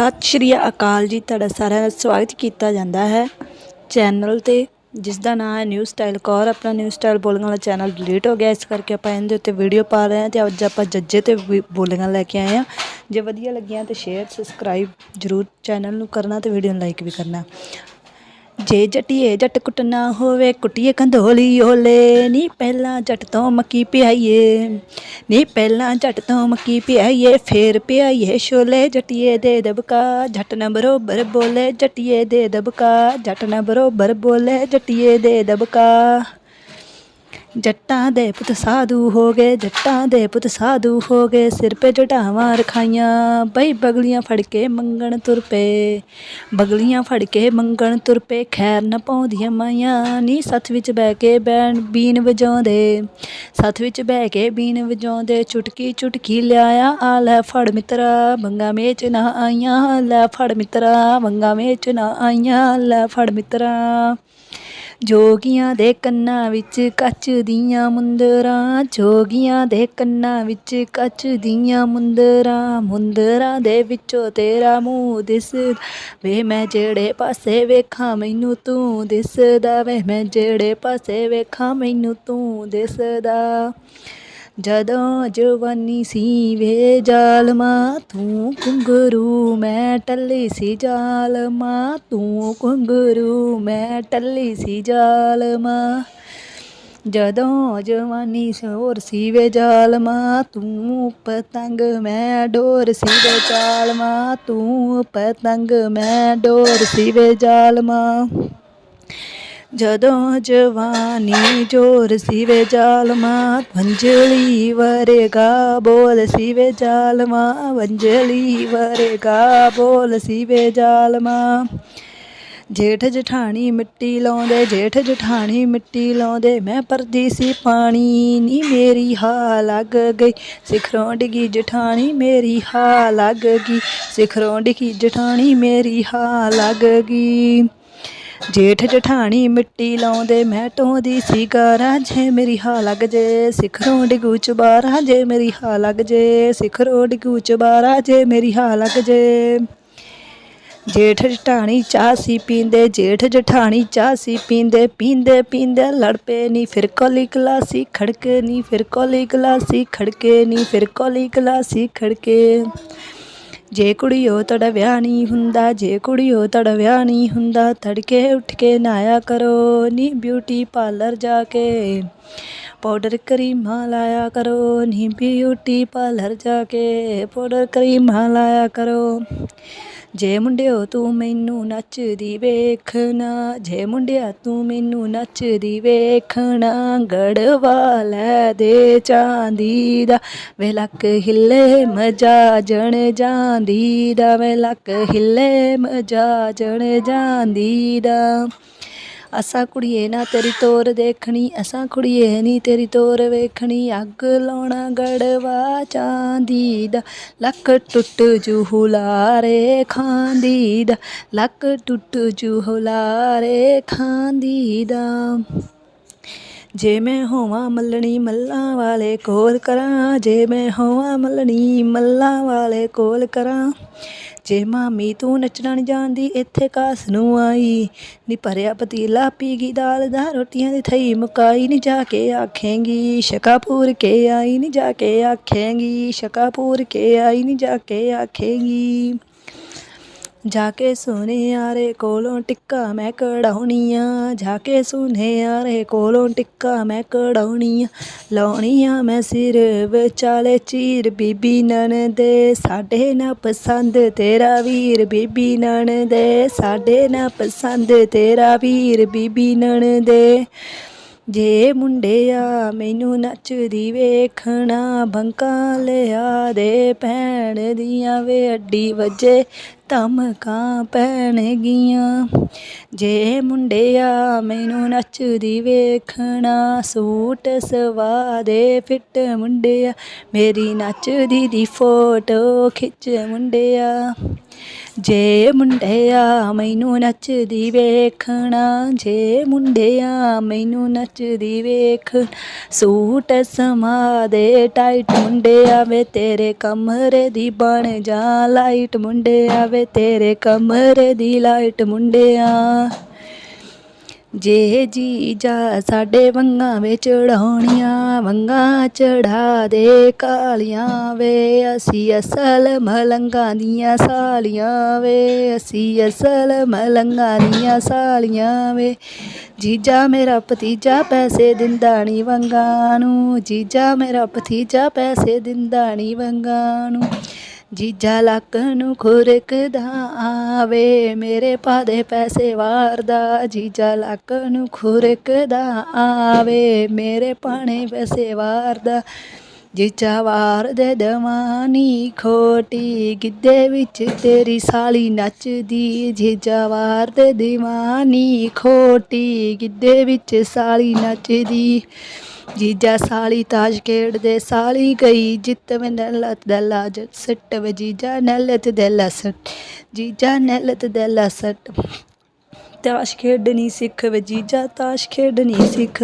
ਸਤਿ ਸ਼੍ਰੀ ਅਕਾਲ ਜੀ, ਤੁਹਾਡਾ ਸਾਰਿਆਂ ਦਾ ਸਵਾਗਤ ਕੀਤਾ ਜਾਂਦਾ ਹੈ ਚੈਨਲ ਤੇ ਜਿਸ ਦਾ ਨਾਮ ਹੈ ਨਿਊ ਸਟਾਈਲ ਕੌਰ ਆਪਣਾ ਨਿਊ ਸਟਾਈਲ ਬੋਲਣ ਵਾਲਾ ਚੈਨਲ ਡਿਲੀਟ ਹੋ ਗਿਆ, ਇਸ ਕਰਕੇ ਆਪਾਂ ਇਹਦੇ ਉੱਤੇ ਵੀਡੀਓ ਪਾ ਰਹੇ ਹਾਂ ਤੇ ਅੱਜ ਆਪਾਂ ਜੱਜੇ ਤੇ ਵੀ ਬੋਲਿੰਗਾਂ ਲੈ ਕੇ ਆਏ ਹਾਂ। ਜੇ ਵਧੀਆ ਲੱਗੀਆਂ ਤੇ ਸ਼ੇਅਰ ਸਬਸਕ੍ਰਾਈਬ ਜਰੂਰ ਚੈਨਲ ਨੂੰ ਕਰਨਾ ਤੇ ਵੀਡੀਓ ਨੂੰ ਲਾਈਕ ਵੀ ਕਰਨਾ। ਜੇ ਜੱਟੀਏ ਜੱਟ ਕੁੱਟਣਾ ਹੋਵੇ, ਕੁੱਟੀਏ ਕੰਧੋਲੀ ਓਲੇ। ਨੀ ਪਹਿਲਾਂ ਜੱਟ ਤੋਂ ਮੱਕੀ ਪਿਆਈਏ, ਨੀ ਪਹਿਲਾਂ ਜੱਟ ਤੋਂ ਮੱਕੀ ਪਿਆਈਏ, ਫੇਰ ਪਿਆਈਏ ਛੋਲੇ। ਜੱਟੀਏ ਦੇ ਦਬਕਾ, ਜੱਟ ਨਾ ਬਰੋਬਰ ਬੋਲੇ। ਜੱਟੀਏ ਦੇ ਦਬਕਾ, ਜੱਟ ਨਾ ਬਰੋਬਰ ਬੋਲੇ। ਜੱਟੀਏ ਦੇ ਦਬਕਾ ਜੱਟਾਂ ਦੇ ਪੁੱਤ ਸਾਧੂ ਹੋ ਗਏ, ਜੱਟਾਂ ਦੇ ਪੁੱਤ ਸਾਧੂ ਹੋ ਗਏ। ਸਿਰ 'ਤੇ ਜਟਾਵਾਂ ਰਖਾਈਆਂ, ਬਈ ਬਗਲੀਆਂ ਫੜ ਕੇ ਮੰਗਣ ਤੁਰ ਪਏ। ਬਗਲੀਆਂ ਫੜ ਕੇ ਮੰਗਣ ਤੁਰ ਪਏ, ਖੈਰ ਨਾ ਪਾਉਂਦੀਆਂ ਮਾਈਆਂ। ਨੀ ਸੱਥ ਵਿੱਚ ਬਹਿ ਕੇ ਬੈਣ ਬੀਨ ਵਜਾਉਂਦੇ। ਸੱਥ ਵਿੱਚ ਬਹਿ ਕੇ ਬੀਨ ਵਜਾਉਂਦੇ, ਚੁਟਕੀ ਚੁਟਕੀ ਲਿਆਇਆ। ਆ ਲੈ ਫੜ ਮਿੱਤਰਾ ਬੰਗਾ ਮੇਚ ਨਾ ਆਈਆਂ। ਲੈ ਫੜ ਮਿੱਤਰਾ ਬੰਗਾ ਮੇਚ ਨਾ ਆਈਆਂ। ਲੈ ਫੜ ਮਿੱਤਰਾ। ਜੋਗੀਆਂ ਦੇ ਕੰਨਾਂ ਵਿੱਚ ਕੱਚ ਦੀਆਂ ਮੁੰਦਰਾਂ, ਜੋਗੀਆਂ ਦੇ ਕੰਨਾਂ ਵਿੱਚ ਕੱਚ ਦੀਆਂ ਮੁੰਦਰਾਂ ਮੁੰਦਰਾਂ ਦੇ ਵਿੱਚੋਂ ਤੇਰਾ ਮੂੰਹ ਦਿਸਦਾ ਵੇ, ਮੈਂ ਜਿਹੜੇ ਪਾਸੇ ਵੇਖਾਂ ਮੈਨੂੰ ਤੂੰ ਦਿਸਦਾ ਵੇ, ਮੈਂ ਜਿਹੜੇ ਪਾਸੇ ਵੇਖਾਂ ਮੈਨੂੰ ਤੂੰ ਦਿਸਦਾ। ਜਦੋਂ ਜਵਾਨੀ ਸੀ ਵੇ ਜ਼ਾਲਮਾ ਤੂੰ ਕੁੰਗਰੂ ਮੈਂ ਟੱਲੀ ਸੀ ਜ਼ਾਲਮਾ ਤੂੰ ਕੁੰਗਰੂ ਮੈਂ ਟੱਲੀ ਸੀ ਜ਼ਾਲਮਾ ਜਦੋਂ ਜਵਾਨੀ ਸ਼ੋਰ ਸੀ ਵੇ ਜ਼ਾਲਮਾ ਤੂੰ ਪਤੰਗ ਮੈਂ ਡੋਰ ਸੀ ਵੇ ਜ਼ਾਲਮਾ ਤੂੰ ਪਤੰਗ ਮੈਂ ਡੋਰ ਸੀ ਵੇ ਜ਼ਾਲਮਾ ਜਦੋਂ ਜਵਾਨੀ ਜੋਰ ਸਿਵੇ ਵੇ ਜ਼ਾਲਮਾ ਵੰਜਲੀ ਵਰਗਾ, ਬੋਲ ਸਿਵੇ ਵੇ ਜ਼ਾਲਮਾ ਵੰਜਲੀ ਵਰਗਾ, ਬੋਲ ਸਿਵੇ ਵੇ ਜ਼ਾਲਮਾ। ਜੇਠ ਜਠਾਣੀ ਮਿੱਟੀ ਲਾਉਂਦੇ, ਜੇਠ ਜਠਾਣੀ ਮਿੱਟੀ ਲਾਉਂਦੇ, ਮੈਂ ਪਰਦੀ ਸੀ ਪਾਣੀ, ਨੀ ਮੇਰੀ ਹਾ ਲੱਗ ਗਈ। ਸਿਖਰੋਂ ਡਿੱਗੀ ਜਠਾਣੀ, ਮੇਰੀ ਹਾ ਲੱਗ ਗਈ। ਸਿਖਰੋਂ ਡਿੱਗੀ ਜਠਾਣੀ, ਮੇਰੀ ਹਾ ਲੱਗ ਗਈ। ਜੇਠ ਜਠਾਣੀ ਮਿੱਟੀ ਲਾਉਂਦੇ, ਮੈਂ ਢੋਂਦੀ ਸੀ ਗਾਰਾਂ ਜੇ ਮੇਰੀ ਹਾ ਲੱਗ ਜੇ। ਸਿਖਰੋਂ ਡਿਗੂ ਚਬਾਰਾ ਜੇ ਮੇਰੀ ਹਾ ਲੱਗ ਜੇ। ਸਿਖਰੋਂ ਡਿਗੂ ਚਬਾਰਾ ਜੇ ਮੇਰੀ ਹਾ ਲੱਗ ਜੇ। ਜੇਠ ਜਠਾਣੀ ਚਾਹ ਸੀ ਪੀਂਦੇ, ਜੇਠ ਜਠਾਣੀ ਚਾਹ ਸੀ ਪੀਂਦੇ ਪੀਂਦੇ ਪੀਂਦੇ ਲੜ ਪਏ ਨੀ ਫਿਰ ਕੋਲੀ ਕਲਾਸੀ, ਖੜਕੇ ਨਹੀਂ ਫਿਰ ਕੋਲੀ ਕਲਾਸੀ, ਖੜਕੇ ਨਹੀਂ ਫਿਰ ਕੋਲੀ ਕਲਾਸੀ, ਖੜਕੇ। ਜੇ ਕੁੜੀਓ ਤੁਹਾਡਾ ਵਿਆਹ ਨਹੀਂ ਹੁੰਦਾ, ਜੇ ਕੁੜੀਓ ਤੁਹਾਡਾ ਵਿਆਹ ਨਹੀਂ ਹੁੰਦਾ, ਤੜਕੇ ਉੱਠ ਕੇ ਨਾਇਆ ਕਰੋ, ਨੀ ਬਿਊਟੀ ਪਾਰਲਰ ਜਾ ਕੇ। ਪਾਊਡਰ ਕਰੀਮਾਂ ਲਾਇਆ ਕਰੋ, ਨੀ ਬਿਊਟੀ ਪਾਰਲਰ ਜਾ ਕੇ ਪਾਊਡਰ ਕਰੀਮਾਂ ਲਾਇਆ ਕਰੋ। ਜੇ ਮੁੰਡਿਓ ਤੂੰ ਮੈਨੂੰ ਨੱਚਦੀ ਵੇਖਣਾ, ਜੇ ਮੁੰਡਿਆ ਤੂੰ ਮੈਨੂੰ ਨੱਚਦੀ ਵੇਖਣਾ, ਗੜਵਾ ਲੈ ਦੇ ਚਾਂਦੀ ਦਾ, ਵੇ ਲੱਕ ਹਿੱਲੇ ਮਜਾ ਜਣ ਜਾਂਦੀ ਦਾ, ਵੇ ਲੱਕ ਹਿੱਲੇ ਮਜਾ ਜਣ ਜਾਂਦੀ ਦਾ। ਅਸਾਂ ਕੁੜੀਏ ਨਾ ਤੇਰੀ ਤੋਰ ਦੇਖਣੀ, ਅਸਾਂ ਕੁੜੀਏ ਨੀ ਤੇਰੀ ਤੋਰ ਵੇਖਣੀ। ਅੱਗ ਲਾਉਣਾ ਗੜਵਾ ਚਾਂਦੀ ਦਾ ਲੱਕ ਟੁੱਟ ਜੂ ਹੁਲਾਰੇ ਖਾਂਦੀ ਦਾ ਲੱਕ ਟੁੱਟ ਜੂ ਹੁਲਾਰੇ ਖਾਂਦੀ ਦਾ ਜੇ ਮੈਂ ਹੋਵਾਂ ਮੱਲਣੀ ਮੱਲਾਂ ਵਾਲੇ ਕੋਲ ਕਰਾਂ, ਜੇ ਮੈਂ ਹੋਵਾਂ ਮੱਲਣੀ ਮੱਲਾਂ ਵਾਲੇ ਕੋਲ ਕਰਾਂ। ਜੇ ਮਾਮੀ ਤੂੰ ਨੱਚਣਾ ਨਹੀਂ ਜਾਣਦੀ ਇੱਥੇ ਕਾਸ ਨੂੰ ਆਈ। ਨੀ ਭਰਿਆ ਪਤੀਲਾ ਪੀਗੀ ਗਈ ਦਾਲ ਦਾ, ਰੋਟੀਆਂ ਦੀ ਥਈ ਮੁਕਾਈ ਨਹੀਂ ਜਾ ਕੇ ਆਖੇਂਗੀ। ਸ਼ਕਾਪੂਰ ਕੇ ਆਈ ਨਹੀਂ ਜਾ ਕੇ ਆਖੇਂਗੀ, ਸ਼ਕਾਪੂਰ ਕੇ ਆਈ ਨਹੀਂ ਜਾ ਕੇ ਆਖੇਂਗੀ। ਜਾ ਕੇ ਸੁਨਿਆਰੇ ਕੋਲੋਂ ਟਿੱਕਾ ਮੈਂ ਕਢਾਉਣੀਆਂ। ਜਾ ਕੇ ਸੁਨਿਆਰੇ ਕੋਲੋਂ ਟਿੱਕਾ ਮੈਂ ਕਢਾਉਣੀਆਂ। ਲਾਉਣੀਆਂ ਮੈਂ ਸਿਰ ਵਿਚਾਲੇ ਚੀਰ। ਬੀਬੀ ਨਣ ਦੇ ਸਾਡੇ ਨਾ ਪਸੰਦ। ਤੇਰਾ ਵੀਰ ਬੀਬੀ ਨਣ ਦੇ ਸਾਡੇ ਨਾ ਪਸੰਦ। ਤੇਰਾ ਵੀਰ ਬੀਬੀ ਨਣ ਦੇ। ਜੇ ਮੁੰਡਿਆ ਮੈਨੂੰ ਨੱਚਦੀ ਵੇਖਣਾ। ਬੰਕਾਂ ਲਿਆ ਦੇ ਭੈਣ ਦੀਆਂ ਵੇ ਅੱਡੀ ਵਜੇ। ਧਮਕਾਂ ਪੈਣਗੀਆਂ। ਜੇ ਮੁੰਡਿਆ ਮੈਨੂੰ ਨੱਚਦੀ ਵੇਖਣਾ। ਸੂਟ ਸਵਾ ਦੇ ਫਿੱਟ ਮੁੰਡਿਆ ਮੇਰੀ ਨੱਚਦੀ ਦੀ ਫੋਟੋ ਖਿੱਚ ਮੁੰਡਿਆ ਜੇ ਮੁੰਡਿਆ ਮੈਨੂੰ ਨੱਚਦੀ ਵੇਖਣਾ। ਜੇ ਮੁੰਡਿਆ ਮੈਨੂੰ ਨੱਚਦੀ ਵੇਖ। ਸੂਟ ਸਮਾ ਦੇ ਟਾਈਟ ਮੁੰਡਿਆ ਵੇ ਤੇਰੇ ਕਮਰੇ ਦੀ ਬਣ ਜਾ ਲਾਈਟ ਮੁੰਡਿਆ ਵੇ ਵੇ ਤੇਰੇ ਕਮਰੇ ਦੀ ਲਾਈਟ ਮੁੰਡਿਆ। ਜੇ ਜੀ ਜਾ ਸਾਡੇ ਵੰਗਾਂ ਵਿੱਚ ਚੜਾਉਣੀਆਂ ਵੰਗਾਂ ਚੜਾ ਦੇ ਕਾਲੀਆਂ ਵੇ। ਅਸੀਂ ਅਸਲ ਮਲੰਗਾਂ ਦੀਆਂ ਸਾਲੀਆਂ ਵੇ। ਅਸੀਂ ਅਸਲ ਮਲੰਗਾਂ ਦੀਆਂ ਸਾਲੀਆਂ ਵੇ। ਜੀਜਾ ਮੇਰਾ ਭਤੀਜਾ ਪੈਸੇ ਦਿੰਦਾ ਨੀ ਵੰਗਾਂ ਨੂੰ। ਜੀਜਾ ਮੇਰਾ ਭਤੀਜਾ ਪੈਸੇ ਦਿੰਦਾ ਨੀ ਵੰਗਾਂ ਨੂੰ। ਜੀਜਾ ਲੱਕ ਨੂੰ ਖੁਰਕਦਾ ਆਵੇ, ਮੇਰੇ ਪਾਦੇ ਪੈਸੇ ਵਾਰਦਾ ਜੀਜਾ ਲੱਕ ਨੂੰ ਖੁਰਕਦਾ ਆਵੇ, ਮੇਰੇ ਪਾਣੇ ਪੈਸੇ ਵਾਰਦਾ ਜੀਜਾ ਵਾਰ ਦੇ ਦਵਾਨੀ ਖੋਟੀ, ਗਿੱਧੇ ਵਿੱਚ ਤੇਰੀ ਸਾਲੀ ਨੱਚਦੀ। ਜੀਜਾ ਵਾਰ ਦੇ ਦੀਵਾਨੀ ਖੋਟੀ, ਗਿੱਧੇ ਵਿੱਚ ਸਾਲੀ ਨੱਚਦੀ। ਜੀਜਾ ਸਾਲੀ ਤਾਸ਼ ਖੇਡਦੇ ਸਾਲੀ ਗਈ, ਜਿੱਤ ਮੈਂ ਨਲਤ ਦਲਾ ਜੱਟ ਸੱਟ ਵੇ ਜੀਜਾ ਨਲਤ ਦਲਾ ਸੱਟ ਜੀਜਾ ਨਲਤ ਦਲਾ ਸੱਟ ਤਾਸ਼ ਖੇਡਣੀ ਸਿੱਖ ਵੇ ਜੀਜਾ ਤਾਸ਼ ਖੇਡਣੀ ਸਿੱਖ।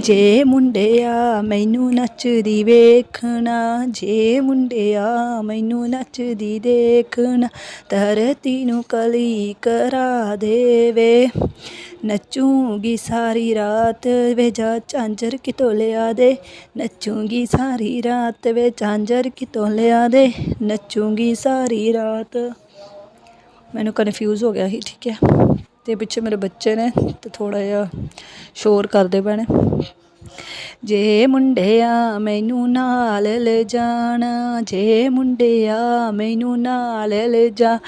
ਜੇ ਮੁੰਡਿਆ ਮੈਨੂੰ ਨੱਚਦੀ ਵੇਖਣਾ, ਜੇ ਮੁੰਡਿਆ ਮੈਨੂੰ ਨੱਚਦੀ ਦੇਖਣਾ, ਧਰਤੀ ਨੂੰ ਕਲੀ ਕਰਾ ਦੇਵੇ। ਨੱਚੂਗੀ ਸਾਰੀ ਰਾਤ ਵੇ ਜਾ ਝਾਂਜਰ ਕਿਤੋਂ ਲਿਆ ਦੇ। ਨੱਚੂਗੀ ਸਾਰੀ ਰਾਤ ਵੇ ਝਾਂਜਰ ਕਿਤੋਂ ਲਿਆ ਦੇ। ਨੱਚੂਗੀ ਸਾਰੀ ਰਾਤ। ਮੈਨੂੰ ਕਨਫਿਊਜ਼ ਹੋ ਗਿਆ ਸੀ, ਠੀਕ ਹੈ। ਤੇ ਪਿੱਛੇ ਮੇਰੇ ਬੱਚੇ ਨੇ ਤੇ ਥੋੜਾ ਜਿਹਾ ਸ਼ੋਰ ਕਰਦੇ ਪਏ ਨੇ। ਜੇ ਮੁੰਡਿਆ ਮੈਨੂੰ ਨਾਲ ਲੈ ਜਾਣਾ, ਜੇ ਮੁੰਡਿਆ ਮੈਨੂੰ ਨਾਲ ਲੈ ਜਾ।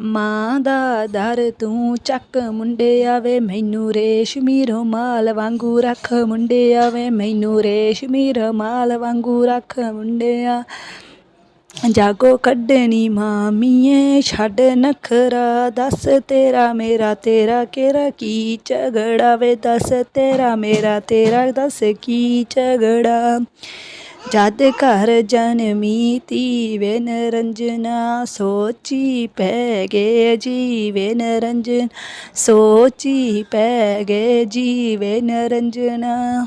ਮਾਂ ਦਾ ਦਰ ਤੂੰ ਚੱਕ ਮੁੰਡਿਆ ਵੇ, ਮੈਨੂੰ ਰੇਸ਼ਮੀ ਰੁਮਾਲ ਵਾਂਗੂ ਰੱਖ ਮੁੰਡਿਆ ਵੇ, ਮੈਨੂੰ ਰੇਸ਼ਮੀ ਰੁਮਾਲ ਵਾਂਗੂ ਰੱਖ ਮੁੰਡਿਆ। ਜਾਗੋ ਕੱਢਣੀ ਮਾਮੀਏ, ਛੱਡ ਨਖਰਾ, ਦੱਸ ਤੇਰਾ ਮੇਰਾ, ਤੇਰਾ ਕਿਹੜਾ ਕੀ ਝਗੜਾ ਵੇ? ਦੱਸ ਤੇਰਾ ਮੇਰਾ, ਤੇਰਾ ਦੱਸ ਕੀ ਝਗੜਾ? ਜਦ ਘਰ ਜਨਮੀ ਤੀ ਵੇ ਨਰੰਜਨਾ, ਸੋਚੀ ਪੈ ਗਏ ਜੀਵੇ ਨਰੰਜਨ, ਸੋਚੀ ਪੈ ਗਏ ਜੀਵੇ ਨਰੰਜਨਾ।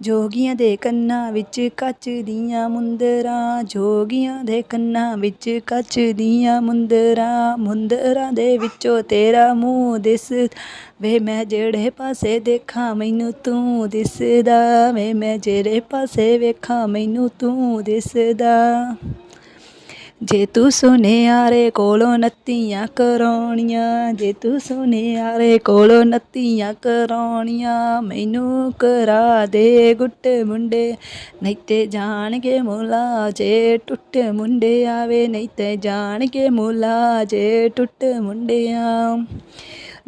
ਜੋਗੀਆਂ ਦੇ ਕੰਨਾਂ ਵਿੱਚ ਕੱਚ ਦੀਆਂ ਮੁੰਦਰਾਂ, ਜੋਗੀਆਂ ਦੇ ਕੰਨਾਂ ਵਿੱਚ ਕੱਚ ਦੀਆਂ ਮੁੰਦਰਾਂ ਮੁੰਦਰਾਂ ਦੇ ਵਿੱਚੋਂ ਤੇਰਾ ਮੂੰਹ ਦਿਸ ਵੇ, ਮੈਂ ਜਿਹੜੇ ਪਾਸੇ ਦੇਖਾਂ ਮੈਨੂੰ ਤੂੰ ਦਿਸਦਾ ਵੇ, ਮੈਂ ਜਿਹੜੇ ਪਾਸੇ ਵੇਖਾਂ ਮੈਨੂੰ ਤੂੰ ਦਿਸਦਾ। ਜੇ ਤੂੰ ਸੁਨਿਆਰੇ ਕੋਲੋਂ ਨੱਤੀਆਂ ਕਰਾਉਣੀਆਂ, ਜੇ ਤੂੰ ਸੁਨਿਆਰੇ ਕੋਲੋਂ ਨੱਤੀਆਂ ਕਰਾਉਣੀਆਂ, ਮੈਨੂੰ ਕਰਾ ਦੇ ਗੁੱਟ ਮੁੰਡੇ, ਨਹੀਂ ਤੇ ਜਾਣਗੇ ਮੁਲਾ ਜੇ ਟੁੱਟ ਮੁੰਡੇ ਆਵੇ, ਨਹੀਂ ਤੇ ਜਾਣਗੇ ਮੁਲਾ ਜੇ ਟੁੱਟ ਮੁੰਡਿਆਂ।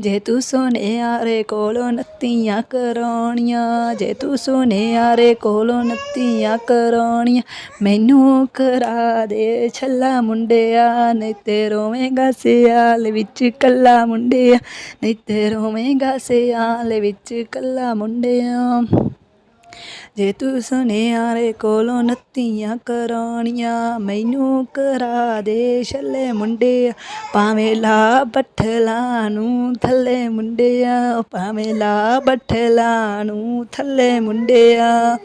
ਜੇ ਤੂੰ ਸੁਨਿਆਰੇ ਕੋਲੋਂ ਨੱਤੀਆਂ ਕਰਾਉਣੀਆਂ, ਜੇ ਤੂੰ ਸੁਨਿਆਰੇ ਕੋਲੋਂ ਨੱਤੀਆਂ ਕਰਾਉਣੀਆਂ, ਮੈਨੂੰ ਕਰਾ ਦੇ ਛੱਲਾ ਮੁੰਡਿਆ, ਨਹੀਂ ਤੇ ਰੋਵੇਂਗਾ ਸਿਆਲ ਵਿੱਚ ਕੱਲਾ ਮੁੰਡਿਆ, ਨਹੀਂ ਤੇ ਰੋਵੇਂਗਾ ਸਿਆਲ ਵਿੱਚ ਕੱਲਾ ਮੁੰਡਿਆ। ਜੇ ਤੂੰ ਸੁਨਿਆਰੇ ਕੋਲੋਂ ਨੱਤੀਆਂ ਕਰਾਉਣੀਆਂ, ਮੈਨੂੰ ਕਰਾ ਦੇ ਛੱਲੇ ਮੁੰਡੇ ਭਾਵੇਂ ਲਾ ਬੱਠਲਾ ਨੂੰ ਥੱਲੇ ਮੁੰਡਿਆ, ਭਾਵੇਂ ਲਾ ਬੱਠਲਾ ਨੂੰ ਥੱਲੇ ਮੁੰਡਿਆ।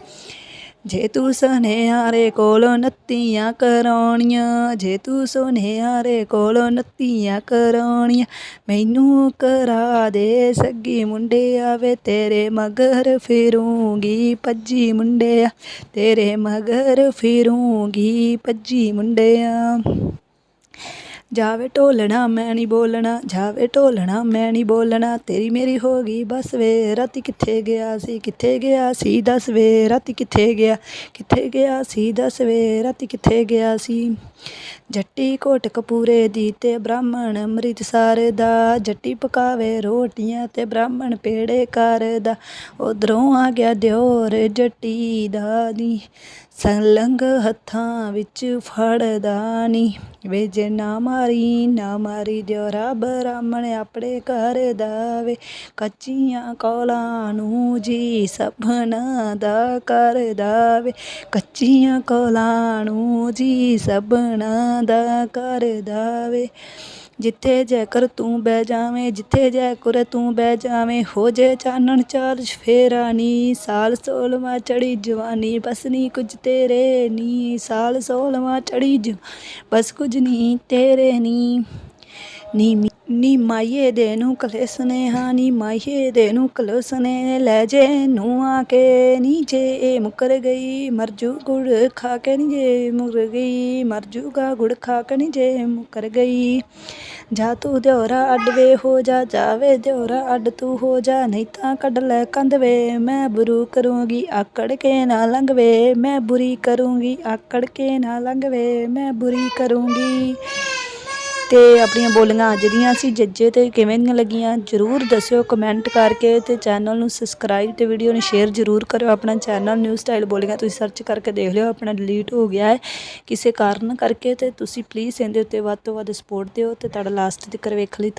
ਜੇ ਤੂੰ ਸੁਨਿਆਰੇ ਕੋਲੋਂ ਨੱਤੀਆਂ ਕਰਾਉਣੀਆਂ, ਜੇ ਤੂੰ ਸੁਨਿਆਰੇ ਕੋਲੋਂ ਨੱਤੀਆਂ ਕਰਾਉਣੀਆਂ, ਮੈਨੂੰ ਕਰਾ ਦੇ ਸੱਗੀ ਮੁੰਡਿਆ ਵੇ ਤੇਰੇ ਮਗਰ ਫਿਰੂੰਗੀ ਭੱਜੀ ਮੁੰਡਿਆ, ਤੇਰੇ ਮਗਰ ਫਿਰੂੰਗੀ ਭੱਜੀ ਮੁੰਡਿਆ। ਜਾਵੇ ਢੋਲਣਾ ਮੈਂ ਨਹੀਂ ਬੋਲਣਾ, ਜਾਵੇ ਢੋਲਣਾ ਮੈਂ ਨਹੀਂ ਬੋਲਣਾ, ਤੇਰੀ ਮੇਰੀ ਹੋ ਗਈ ਬਸ ਵੇ, ਰਾਤੀ ਕਿੱਥੇ ਗਿਆ ਸੀ, ਕਿੱਥੇ ਗਿਆ ਸੀ, ਦੱਸ ਵੇ, ਰਾਤੀ ਕਿੱਥੇ ਗਿਆ ਕਿੱਥੇ ਗਿਆ ਸੀ, ਦੱਸ ਵੇ, ਰਾਤੀ ਕਿੱਥੇ ਗਿਆ ਸੀ? ਜੱਟੀ ਕੋਟ ਕਪੂਰੇ ਦੀ ਤੇ ਬ੍ਰਾਹਮਣ ਅੰਮ੍ਰਿਤਸਰ ਦਾ, ਜੱਟੀ ਪਕਾਵੇ ਰੋਟੀਆਂ ਤੇ ਬ੍ਰਾਹਮਣ ਪੇੜੇ ਕਰਦਾ ਉਧਰੋਂ ਆ ਗਿਆ ਦਿਓਰ ਜੱਟੀ ਦਾ ਦੀ ਸੰਲੰਗ ਹੱਥਾਂ ਵਿੱਚ ਫੜਦਾ ਨੀ, ਵੇ ਜੇ ਨਾ ਮਾਰੀ, ਨਾ ਮਾਰੀ ਦਿਓਰਾ ਬ੍ਰਾਹਮਣ ਆਪਣੇ ਘਰ ਦਾਵੇ। ਕੱਚੀਆਂ ਕੋਲਾਂ ਨੂੰ ਜੀ ਸਭਨਾ ਦਾ ਕਰਦਾ ਵੇ ਕੱਚੀਆਂ ਕੋਲਾਂ ਨੂੰ ਜੀ ਸਭਨਾ ਦਾ ਕਰਦਾ ਵੇ ਜਿੱਥੇ ਜੈਕਰ ਤੂੰ ਬਹਿ ਜਾਵੇਂ, ਜਿੱਥੇ ਜੈਕਰ ਤੂੰ ਬਹਿ ਜਾਵੇਂ, ਹੋ ਜੇ ਚਾਨਣ ਚਾਰ ਫੇਰਾ ਨੀ, ਸਾਲ ਸੋਲਵਾ ਚੜੀ ਜਵਾਨੀ, ਬਸ ਨੀ ਕੁਝ ਤੇਰੇ ਨੀ, ਸਾਲ ਸੋਲਵਾ ਚੜੀ ਜ ਬਸ ਕੁਝ ਨੀ ਤੇਰੇ ਨੀ। ਨੀ ਨੀ ਮਾਈਏ ਦੇ ਨੂੰ ਕਲੇਸ ਨੇ ਨੀ ਮਾਈਏ ਦੇ ਨੂੰ ਕਲੇਸ ਨੇ ਲੈ ਜੇ ਨੂੰ ਆ ਕੇ ਨੀ ਜੇ ਇਹ ਮੁਕਰ ਗਈ ਮਰਜੂ ਗੁੜ ਖਾ ਕੇ ਨੀ ਜੇ ਮੁਕਰ ਗਈ ਮਰਜੂਗਾ ਗੁੜ ਖਾ ਕੇ ਨੀ ਜੇ ਮੁਕਰ ਗਈ। ਜਾ ਤੂੰ ਦਿਓਰਾ ਅੱਡਵੇ ਹੋ ਜਾ, ਜਾਵੇ ਦਿਓਰਾ ਅੱਡ ਤੂੰ ਹੋ ਜਾ, ਨਹੀਂ ਤਾਂ ਕੱਢ ਲੈ ਕੰਧਵੇ, ਮੈਂ ਬੁਰੂ ਕਰੂੰਗੀ ਆਕੜ ਕੇ ਨਾ ਲੰਘਵੇ, ਮੈਂ ਬੁਰੀ ਕਰੂੰਗੀ ਆਕੜ ਕੇ ਨਾ ਲੰਘਵੇ, ਮੈਂ ਬੁਰੀ ਕਰੂੰਗੀ। ਤੇ ਆਪਣੀਆਂ ਬੋਲੀਆਂ ਅੱਜ ਦੀਆਂ ਸੀ। ਜੱਜੇ ਤੇ ਕਿਵੇਂ ਦੀਆਂ ਲੱਗੀਆਂ? ਜਰੂਰ ਦੱਸਿਓ ਕਮੈਂਟ ਕਰਕੇ ਤੇ ਚੈਨਲ ਨੂੰ ਸਬਸਕ੍ਰਾਈਬ ਤੇ ਵੀਡੀਓ ਨੂੰ ਸ਼ੇਅਰ ਜਰੂਰ ਕਰਿਓ। ਆਪਣਾ ਚੈਨਲ ਨਿਊ ਸਟਾਈਲ ਬੋਲੀਆਂ ਤੁਸੀਂ ਸਰਚ ਕਰਕੇ ਦੇਖ ਲਿਓ। ਆਪਣਾ ਡਿਲੀਟ ਹੋ ਗਿਆ ਹੈ ਕਿਸੇ ਕਾਰਨ ਕਰਕੇ ਤੇ ਤੁਸੀਂ ਪਲੀਜ਼ ਇਹਦੇ ਉੱਤੇ ਵੱਧ ਤੋਂ ਵੱਧ ਸਪੋਰਟ ਦਿਓ ਤੇ ਤੁਹਾਡਾ ਲਾਸਟ ਤੱਕ ਵੇਖ ਲਈ